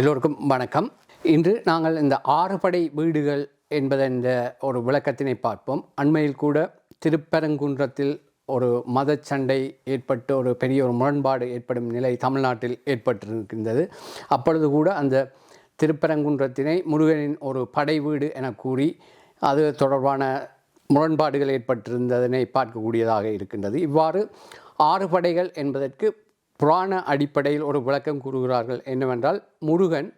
எல்லோருக்கும் வணக்கம். இன்று நாங்கள் இந்த ஆறுபடை வீடுகள் என்பதன் இந்த ஒரு விளக்கத்தினை பார்ப்போம். அண்மையில் கூட திருப்பரங்குன்றத்தில் ஒரு மத சண்டை ஏற்பட்டு ஒரு பெரிய ஒரு முரண்பாடு ஏற்படும் நிலை தமிழ்நாட்டில் ஏற்பட்டிருக்கின்றது. அப்பொழுது கூட அந்த திருப்பரங்குன்றத்தினை முருகனின் ஒரு படை வீடு என கூறி அது தொடர்பான முரண்பாடுகள் ஏற்பட்டிருந்ததனை பார்க்கக்கூடியதாக இருக்கின்றது. இவ்வாறு ஆறு படைகள் என்பதற்கு புராண அடிப்படையில் ஒரு விளக்கம் கூறுகிறார்கள் என்னவென்றால் முருகன்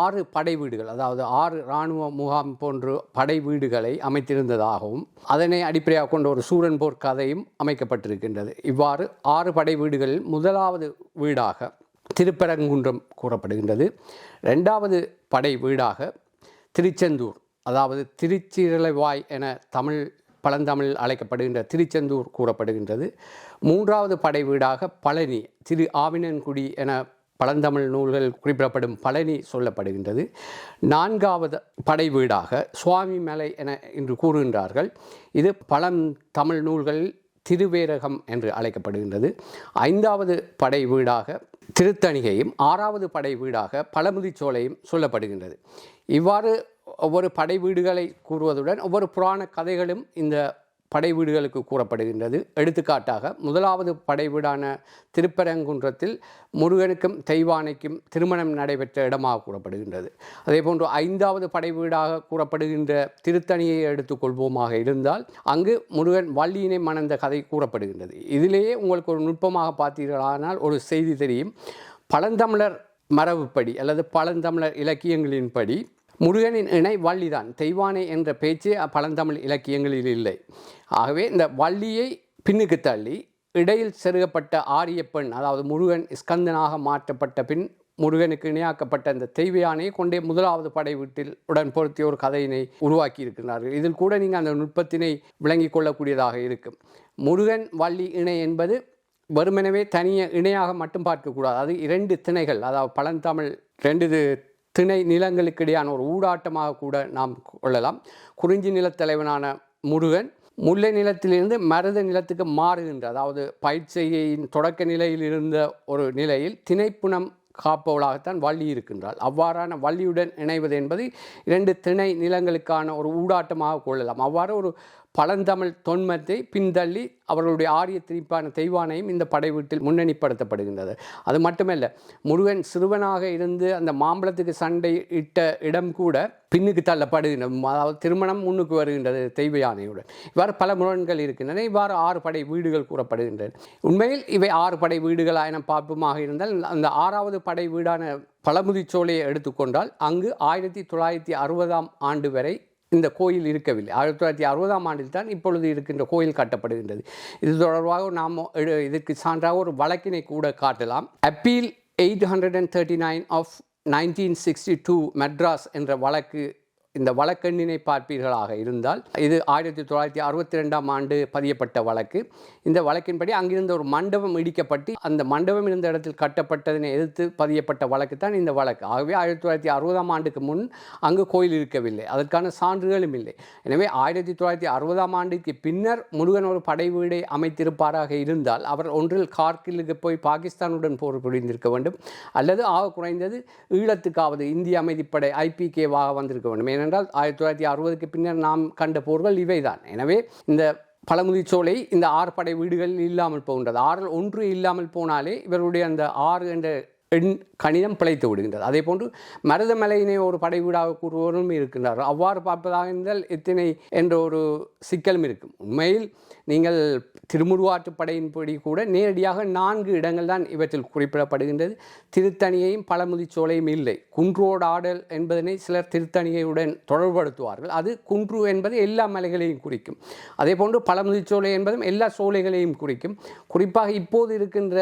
ஆறு படை வீடுகள் அதாவது ஆறு இராணுவ முகாம் போன்ற படை வீடுகளை அமைத்திருந்ததாகவும் அதனை அடிப்படையாக கொண்ட ஒரு சூரன் போர் கதையும் அமைக்கப்பட்டிருக்கின்றது. இவ்வாறு ஆறு படை வீடுகளில் முதலாவது வீடாக திருப்பரங்குன்றம் கூறப்படுகின்றது. ரெண்டாவது படை வீடாக திருச்செந்தூர் அதாவது திருச்சிரலைவாய் என தமிழ் பழந்தமிழில் அழைக்கப்படுகின்ற திருச்செந்தூர் கூறப்படுகின்றது. மூன்றாவது படை வீடாக பழனி திரு ஆவினன்குடி என பழந்தமிழ் நூல்கள் குறிப்பிடப்படும் பழனி சொல்லப்படுகின்றது. நான்காவது படை வீடாக சுவாமி மலை என இன்று கூறுகின்றார்கள். இது பழம் தமிழ் நூல்களில் திருவேரகம் என்று அழைக்கப்படுகின்றது. ஐந்தாவது படை வீடாக திருத்தணிகையும் ஆறாவது படை வீடாக பழமுதிச்சோலையும் சொல்லப்படுகின்றது. இவ்வாறு ஒவ்வொரு படை வீடுகளை கூறுவதுடன் ஒவ்வொரு புராண கதைகளும் இந்த படை வீடுகளுக்கு கூறப்படுகின்றது. எடுத்துக்காட்டாக முதலாவது படை வீடான திருப்பரங்குன்றத்தில் முருகனுக்கும் தெய்வானைக்கும் திருமணம் நடைபெற்ற இடமாக கூறப்படுகின்றது. அதே போன்று ஐந்தாவது படை வீடாக கூறப்படுகின்ற திருத்தணியை எடுத்துக்கொள்வோமாக இருந்தால் அங்கு முருகன் வள்ளியினை மணந்த கதை கூறப்படுகின்றது. இதிலேயே உங்களுக்கு ஒரு நுட்பமாக பார்த்தீர்களானால் ஒரு செய்தி தெரியும். பழந்தமிழர் மரபுப்படி அல்லது பழந்தமிழர் இலக்கியங்களின்படி முருகனின் இணை வள்ளிதான். தெய்வானை என்ற பேச்சு பழந்தமிழ் இலக்கியங்களில் இல்லை. ஆகவே இந்த வள்ளியை பின்னுக்கு தள்ளி இடையில் செருகப்பட்ட ஆரிய பெண் அதாவது முருகன் ஸ்கந்தனாக மாற்றப்பட்ட பின் முருகனுக்கு இணையாக்கப்பட்ட அந்த தெய்வ யானையை கொண்டே முதலாவது படை வீட்டில் உடன் பொருத்திய ஒரு கதையினை உருவாக்கி இருக்கிறார்கள் இதில் கூட நீங்கள் அந்த நுட்பத்தினை விளங்கிக் கொள்ளக்கூடியதாக இருக்கும். முருகன் வள்ளி இணை என்பது வெறுமெனவே தனிய இணையாக மட்டும் பார்க்கக்கூடாது. அது இரண்டு திணைகள் அதாவது பழந்தமிழ் ரெண்டு திணை நிலங்களுக்கிடையான ஒரு ஊடாட்டமாக கூட நாம் கொள்ளலாம். குறிஞ்சி நிலத்தலைவனான முருகன் முல்லை நிலத்திலிருந்து மருத நிலத்துக்கு மாறுகின்ற அதாவது பயிற்சியின் தொடக்க நிலையில் இருந்த ஒரு நிலையில் திணைப்புணம் காப்பவளாகத்தான் வள்ளி இருக்கின்றாள். அவ்வாறான வள்ளியுடன் இணைவது என்பது இரண்டு திணை நிலங்களுக்கான ஒரு ஊடாட்டமாக கொள்ளலாம். அவ்வாறு ஒரு பழந்தமிழ் தொன்மத்தை பின்தள்ளி அவர்களுடைய ஆரிய திரிப்பான தெய்வானையும் இந்த படை வீட்டில் முன்னணிப்படுத்தப்படுகின்றது. அது மட்டுமல்ல முருகன் சிறுவனாக இருந்து அந்த மாம்பழத்துக்கு சண்டை இட்ட இடம் கூட பின்னுக்கு தள்ளப்படுகின்றது அதாவது திருமணம் முன்னுக்கு வருகின்றது தெய்வ யானையுடன். இவ்வாறு பல முரண்கள் இருக்கின்றன இவ்வாறு ஆறு படை வீடுகள் கூறப்படுகின்றன உண்மையில் இவை ஆறு படை வீடுகளாக என பார்ப்போமாக இருந்தால் அந்த ஆறாவது படை வீடான பழமுதிச்சோலையை எடுத்துக்கொண்டால் அங்கு ஆயிரத்தி தொள்ளாயிரத்தி அறுபதாம் ஆண்டு வரை இந்த கோயில் இருக்கவில்லை. ஆயிரத்தி தொள்ளாயிரத்தி அறுபதாம் ஆண்டில் தான் இப்பொழுது இருக்கின்ற கோயில் கட்டப்படுகின்றது. இது தொடர்பாக நாம் இதற்கு சான்றாக ஒரு வழக்கினை கூட காட்டலாம். Appeal eight hundred and thirty nine of nineteen sixty two Madras என்ற வழக்கு இந்த வழக்கெண்ணினை பார்ப்பீர்களாக இருந்தால் இது ஆயிரத்தி தொள்ளாயிரத்தி அறுபத்தி ரெண்டாம் ஆண்டு பதியப்பட்ட வழக்கு. இந்த வழக்கின்படி அங்கிருந்த ஒரு மண்டபம் இடிக்கப்பட்டு அந்த மண்டபம் இருந்த இடத்தில் கட்டப்பட்டதனை எதிர்த்து பதியப்பட்ட வழக்கு தான் இந்த வழக்கு. ஆகவே ஆயிரத்தி தொள்ளாயிரத்தி அறுபதாம் ஆண்டுக்கு முன் அங்கு கோயில் இருக்கவில்லை. அதற்கான சான்றுகளும் இல்லை. எனவே ஆயிரத்தி தொள்ளாயிரத்தி அறுபதாம் ஆண்டுக்கு பின்னர் முருகன் ஒரு படை வீடை அமைத்திருப்பாராக இருந்தால் அவர் ஒன்றில் கார்கிலுக்கு போய் பாகிஸ்தானுடன் போர் புரிந்திருக்க வேண்டும். அல்லது ஆக குறைந்தது ஈழத்துக்காவது இந்திய அமைதிப்படை ஐபிகேவாக வந்திருக்க வேண்டும். ஏனென்றால் ஆயிரத்தி தொள்ளாயிரத்தி அறுபதுக்கு பின்னர் நாம் கண்ட போர்கள் இவைதான். எனவே இந்த பழமுதிச்சோலை இந்த ஆறு படை வீடுகளில் இல்லாமல் போகின்றது. ஆறு ஒன்று இல்லாமல் போனாலே இவருடைய அந்த ஆறு என்ற எண் கணிதம் பிழைத்து விடுகின்றது. அதே போன்று மருதமலையினை ஒரு படை வீடாக இருக்கின்றார்கள். அவ்வாறு பார்ப்பதாக இருந்தால் எத்தனை என்ற ஒரு சிக்கலும் இருக்கும். உண்மையில் நீங்கள் திருமுருவாற்றுப்படையின்படி கூட நேரடியாக நான்கு இடங்கள் தான் இவற்றில் குறிப்பிடப்படுகின்றது. திருத்தணியையும் பழமுதிச்சோலையும் இல்லை. குன்றோடு ஆடல் என்பதனை சிலர் திருத்தணியையுடன் தொடர்படுத்துவார்கள் அது குன்று என்பது எல்லா மலைகளையும் குறிக்கும். அதே போன்று பழமுதிச்சோலை என்பதும் எல்லா சோலைகளையும் குறிக்கும். குறிப்பாக இப்போது இருக்கின்ற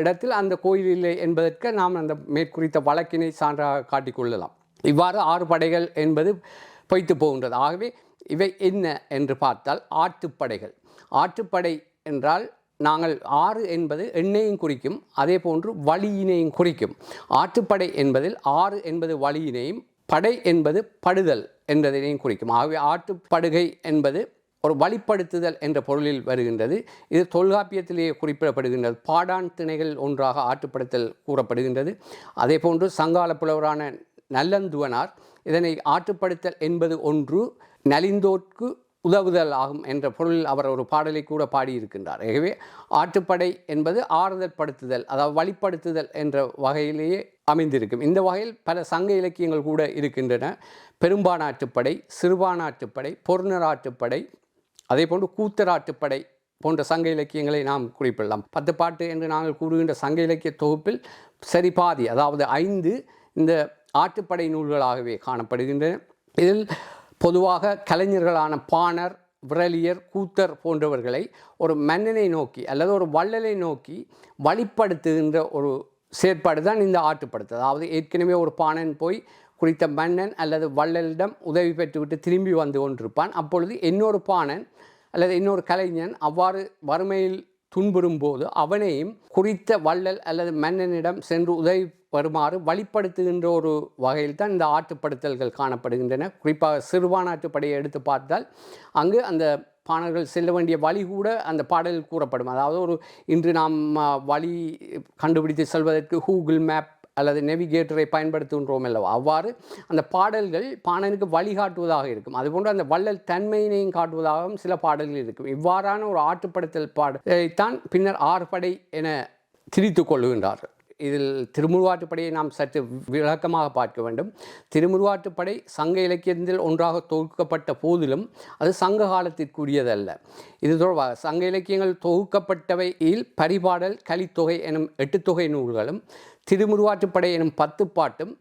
இடத்தில் அந்த கோயில் இல்லை என்பதற்கு நாம் அந்த மேற்குறித்த வழக்கினை சான்றாக காட்டிக்கொள்ளலாம் இவ்வாறு ஆறு படைகள் என்பது பொய்த்து போகின்றது. ஆகவே இவை என்ன என்று பார்த்தால் ஆற்றுப்படைகள் ஆற்றுப்படை என்றால் நாங்கள் ஆறு என்பது எண்ணெயும் குறிக்கும் அதே போன்று வழியினையும் குறிக்கும். ஆற்றுப்படை என்பதில் ஆறு என்பது வழியினையும் படை என்பது படுதல் என்பதனையும் குறிக்கும். ஆகவே ஆற்றுப்படுகை என்பது ஒரு வழிப்படுத்துதல் என்ற பொருளில் வருகின்றது. இது தொல்காப்பியத்திலேயே குறிப்பிடப்படுகின்றது. பாடான் திணைகள் ஒன்றாக ஆற்றுப்படுத்தல் கூறப்படுகின்றது. அதே போன்று சங்கால புலவரான நல்லந்துவனார் இதனை ஆற்றுப்படுத்தல் என்பது ஒன்று நலிந்தோர்க்கு உதவுதல் ஆகும் என்ற பொருளில் அவர் ஒரு பாடலை கூட பாடியிருக்கின்றார். ஆகவே ஆற்றுப்படை என்பது ஆறுதல் படுத்துதல் அதாவது வழிப்படுத்துதல் என்ற வகையிலேயே அமைந்திருக்கும். இந்த வகையில் பல சங்க இலக்கியங்கள் கூட இருக்கின்றன. பெரும்பானாற்றுப்படை சிறுபானாற்றுப்படை பொருணராற்றுப்படை அதே போன்று கூத்தராட்டுப்படை போன்ற சங்க இலக்கியங்களை நாம் குறிப்பிடலாம். பத்து பாட்டு என்று நாங்கள் கூறுகின்ற சங்க இலக்கிய தொகுப்பில் சரி பாதி அதாவது ஐந்து இந்த ஆட்டுப்படை நூல்களாகவே காணப்படுகின்றன. இதில் பொதுவாக கலைஞர்களான பாணர் விரலியர் கூத்தர் போன்றவர்களை ஒரு மன்னனை நோக்கி அல்லது ஒரு வள்ளலை நோக்கி வழிப்படுத்துகின்ற ஒரு செயற்பாடு தான் இந்த ஆட்டுப்படுத்து அதாவது ஏற்கனவே ஒரு பாணன் போய் குறித்த மன்னன் அல்லது வள்ளலிடம் உதவி பெற்றுவிட்டு திரும்பி வந்து கொண்டிருப்பான். அப்பொழுது இன்னொரு பாணன் அல்லது இன்னொரு கலைஞன் அவ்வாறு வறுமையில் துன்புறும் போது அவனையும் குறித்த வள்ளல் அல்லது மன்னனிடம் சென்று உதவி வருமாறு வழிப்படுத்துகின்ற ஒரு வகையில் தான் இந்த ஆட்டுப்படுத்தல்கள் காணப்படுகின்றன. குறிப்பாக சிறுபானாட்டுப்படையை எடுத்து பார்த்தால் அங்கு அந்த பாணர்கள் செல்ல வேண்டிய வழி கூட அந்த பாடலில் கூறப்படும். அதாவது ஒரு இன்று நாம் வழி கண்டுபிடித்து செல்வதற்கு கூகுள் மேப் அல்லது நெவிகேட்டரை பயன்படுத்துகின்றோம் அல்லவா அவ்வாறு அந்த பாடல்கள் பாணனுக்கு வழிகாட்டுவதாக இருக்கும். அதுபோன்று அந்த வள்ளல் தன்மையினையும் காட்டுவதாகவும் சில பாடல்கள் இருக்கும். இவ்வாறான ஒரு ஆட்டுப்படுத்தல் பாடலைத்தான் பின்னர் ஆறுபடை என திரித்து கொள்ளுகின்றார்கள் இதில் திருமுருவாட்டுப்படையை நாம் சற்று விளக்கமாக பார்க்க வேண்டும். திருமுருவாட்டுப்படை சங்க இலக்கியத்தில் ஒன்றாக தொகுக்கப்பட்ட போதிலும் அது சங்க காலத்திற்குரியதல்ல. இது தொடர்பாக சங்க இலக்கியங்கள் தொகுக்கப்பட்டவையில் பரிபாடல் கலித்தொகை எனும் எட்டு தொகை நூல்களும் திருமுருவாட்டுப்படை எனும் பத்து பாட்டும்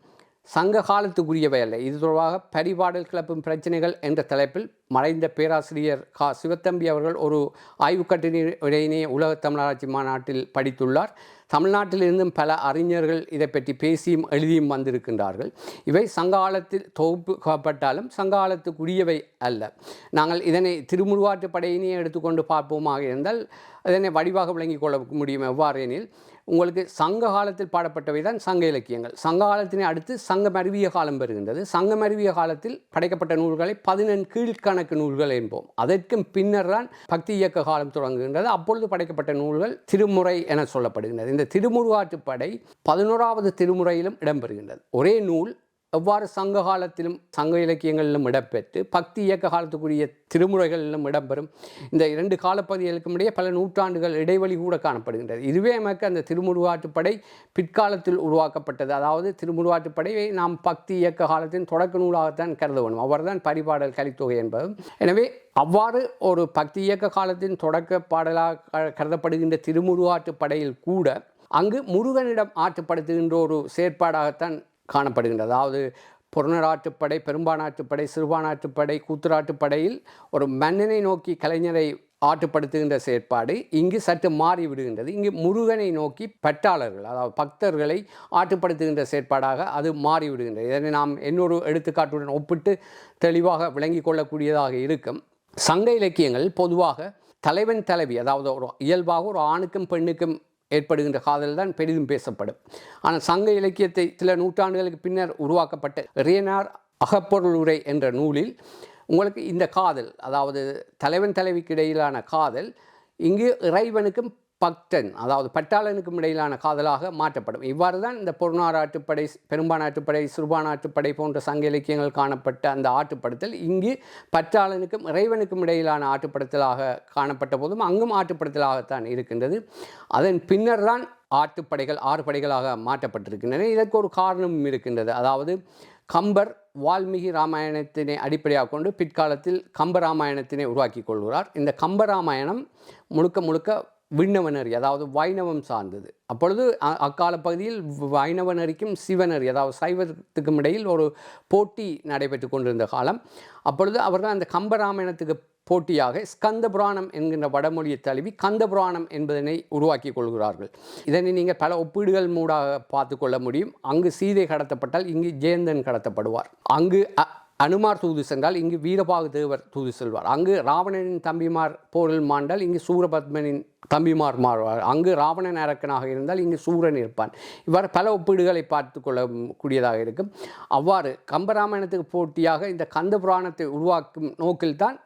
சங்க காலத்துக்குரியவை அல்ல இது தொடர்பாக பரிபாடல் கிளப்பும் பிரச்சனைகள் என்ற தலைப்பில் மறைந்த பேராசிரியர் கா. சிவத்தம்பி அவர்கள் ஒரு ஆய்வுக் கட்டுரையினை உலக தமிழராட்சி மாநாட்டில் படித்துள்ளார். தமிழ்நாட்டிலிருந்தும் பல அறிஞர்கள் இதை பற்றி பேசியும் எழுதியும் வந்திருக்கின்றார்கள். இவை சங்காலத்தில் தொகுப்புப்பட்டாலும் சங்காலத்துக்குரியவை அல்ல. நாங்கள் இதனை திருமுருவாற்று படையினே எடுத்துக்கொண்டு பார்ப்போமாக இருந்தால் இதனை வடிவாக விளங்கிக் கொள்ள முடியும். எவ்வாறு எனில் உங்களுக்கு சங்க காலத்தில் பாடப்பட்டவை தான் சங்க இலக்கியங்கள். சங்க காலத்தினை அடுத்து சங்கம் மருவிய காலம் பெறுகின்றது. சங்கம் மருவிய காலத்தில் படைக்கப்பட்ட நூல்களை பதினெண் கீழ்கணக்கு நூல்கள் என்போம். அதற்கும் பின்னர் தான் பக்தி இயக்க காலம் தொடங்குகின்றது. அப்பொழுது படைக்கப்பட்ட நூல்கள் திருமுறை என சொல்லப்படுகின்றது. இந்த திருமுருகாற்றுப்படை பதினோராவது திருமுறையிலும் இடம்பெறுகின்றது. ஒரே நூல் எவ்வாறு சங்க காலத்திலும் சங்க இலக்கியங்களிலும் இடம்பெற்று பக்தி இயக்க காலத்துக்குரிய திருமுறைகளிலும் இடம்பெறும் இந்த இரண்டு காலப்பகுதிகளுக்கும் இடையே பல நூற்றாண்டுகள் இடைவெளி கூட காணப்படுகின்றது. இதுவே நமக்கு அந்த திருமுருகாற்றுப்படை பிற்காலத்தில் உருவாக்கப்பட்டது. அதாவது திருமுருகாற்றுப்படையை நாம் பக்தி இயக்க காலத்தின் தொடக்க நூலாகத்தான் கருத வேண்டும் அவர்தான் பரிபாடல் கலித்தொகை என்பதும். எனவே அவ்வாறு ஒரு பக்தி இயக்க காலத்தின் தொடக்க பாடலாக க- கருதப்படுகின்ற திருமுருகாற்றுப்படையில் கூட அங்கு முருகனிடம் ஆற்றுப்படுத்துகின்ற ஒரு செயற்பாடாகத்தான் காணப்படுகின்றது. அதாவது புறநராற்றுப்படை பெரும்பானாட்டுப்படை சிறுபானாட்டுப்படை கூத்துராட்டுப்படையில் ஒரு மன்னனை நோக்கி கலைஞரை ஆட்டுப்படுத்துகின்ற செயற்பாடு இங்கு சற்று மாறி விடுகின்றது இங்கு முருகனை நோக்கி பற்றாளர்கள் அதாவது பக்தர்களை ஆட்டுப்படுத்துகின்ற செயற்பாடாக அது மாறி விடுகின்றது இதனை நாம் இன்னொரு எடுத்துக்காட்டுடன் ஒப்பிட்டு தெளிவாக விளங்கிக் கொள்ளக்கூடியதாக இருக்கும். சங்க இலக்கியங்கள் பொதுவாக தலைவன் தலைவி அதாவது ஒரு இயல்பாக ஒரு ஆணுக்கும் பெண்ணுக்கும் ஏற்படுகின்ற காதல் தான் பெரிதும் பேசப்படும். ஆனால் சங்க இலக்கியத்தை சில நூற்றாண்டுகளுக்கு பின்னர் உருவாக்கப்பட்ட ரியனார் அகப்பொருள் உரை என்ற நூலில் உங்களுக்கு இந்த காதல் அதாவது தலைவன் தலைவிக்கு இடையிலான காதல் இங்கு இறைவனுக்கும் பக்தன் அதாவது பட்டாளனுக்கும் இடையிலான காதலாக மாற்றப்படும். இவ்வாறு தான் இந்த பொருணாராட்டுப்படை பெரும்பானாட்டுப்படை சிறுபானாட்டுப்படை போன்ற சங்க இலக்கியங்கள் காணப்பட்ட அந்த ஆட்டுப்படுத்தல் இங்கு பற்றாளனுக்கும் இறைவனுக்கும் இடையிலான ஆட்டுப்படுத்தலாக காணப்பட்ட போதும் அங்கும் ஆட்டுப்படுத்தலாகத்தான் இருக்கின்றது. அதன் பின்னர் தான் ஆட்டுப்படைகள் ஆறு படைகளாக மாற்றப்பட்டிருக்கின்றன. இதற்கு ஒரு காரணமும் இருக்கின்றது. அதாவது கம்பர் வால்மீகி ராமாயணத்தினை அடிப்படையாக கொண்டு பிற்காலத்தில் கம்ப ராமாயணத்தினை உருவாக்கி கொள்கிறார். இந்த கம்ப ராமாயணம் முழுக்க முழுக்க விண்ணவனர் அதாவது வைணவம் சார்ந்தது. அப்பொழுது அ- அக்கால பகுதியில் வைணவனரிக்கும் சிவனர் அதாவது சைவத்துக்கும் இடையில் ஒரு போட்டி நடைபெற்று கொண்டிருந்த காலம். அப்பொழுது அவர்கள் அந்த கம்பராமாயணத்துக்கு போட்டியாக ஸ்கந்த புராணம் என்கின்ற வடமொழியை தழுவி கந்த புராணம் என்பதனை உருவாக்கி கொள்கிறார்கள். இதனை நீங்கள் பல ஒப்பீடுகள் மூடாக பார்த்து கொள்ள முடியும். அங்கு சீதை கடத்தப்பட்டால் இங்கு ஜெயந்தன் கடத்தப்படுவார். அங்கு அ- அனுமார் தூது சென்றால் இங்கு வீரபாகு தேவர் தூது செல்வார். அங்கு ராவணனின் தம்பிமார் போரில் மாண்டால் இங்கு சூரபத்மனின் தம்பிமார் மாறுவார். அங்கு ராவணன் அரக்கனாக இருந்தால் இங்கு சூரன் இருப்பான். இவ்வாறு பல ஒப்பீடுகளை பார்த்து கொள்ளக்கூடியதாக இருக்கும். அவ்வாறு கம்பராமாயணத்துக்கு போட்டியாக இந்த கந்த புராணத்தை உருவாக்கும் நோக்கில்தான்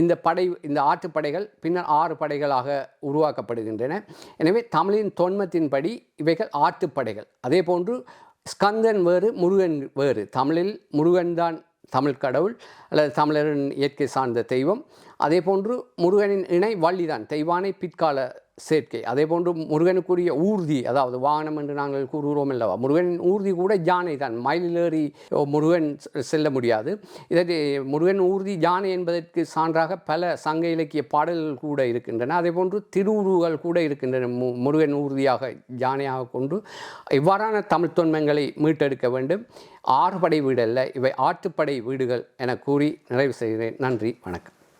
இந்த படை இந்த ஆற்றுப்படைகள் பின்னர் ஆறு படைகளாக உருவாக்கப்படுகின்றன. எனவே தமிழின் தொன்மத்தின்படி இவைகள் ஆற்றுப்படைகள் அதே போன்று ஸ்கந்தன் வேறு முருகன் வேறு. தமிழில் முருகன் தான் தமிழ் கடவுள் அல்லது தமிழரின் இயற்கை சார்ந்த தெய்வம். அதே போன்று முருகனின் இணை வள்ளிதான். தெய்வானை பிற்கால சேர்க்கை. அதே போன்று முருகனுக்குரிய ஊர்தி அதாவது வாகனம் என்று நாங்கள் கூறுகிறோம் அல்லவா? முருகன் ஊர்தி கூட யானை தான். மயிலேறி முருகன் செல்ல முடியாது. இதற்கு முருகன் ஊர்தி யானை என்பதற்கு சான்றாக பல சங்க இலக்கிய பாடல்கள் கூட இருக்கின்றன. அதே போன்று திருவுருகள் கூட இருக்கின்றன. மு- முருகன் ஊர்தியாக யானையாக கொண்டு இவ்வாறான தமிழ் தொன்மங்களை மீட்டெடுக்க வேண்டும். ஆறுபடை வீடு அல்ல இவை ஆற்றுப்படை வீடுகள் என கூறி நிறைவு செய்கிறேன். நன்றி. வணக்கம்.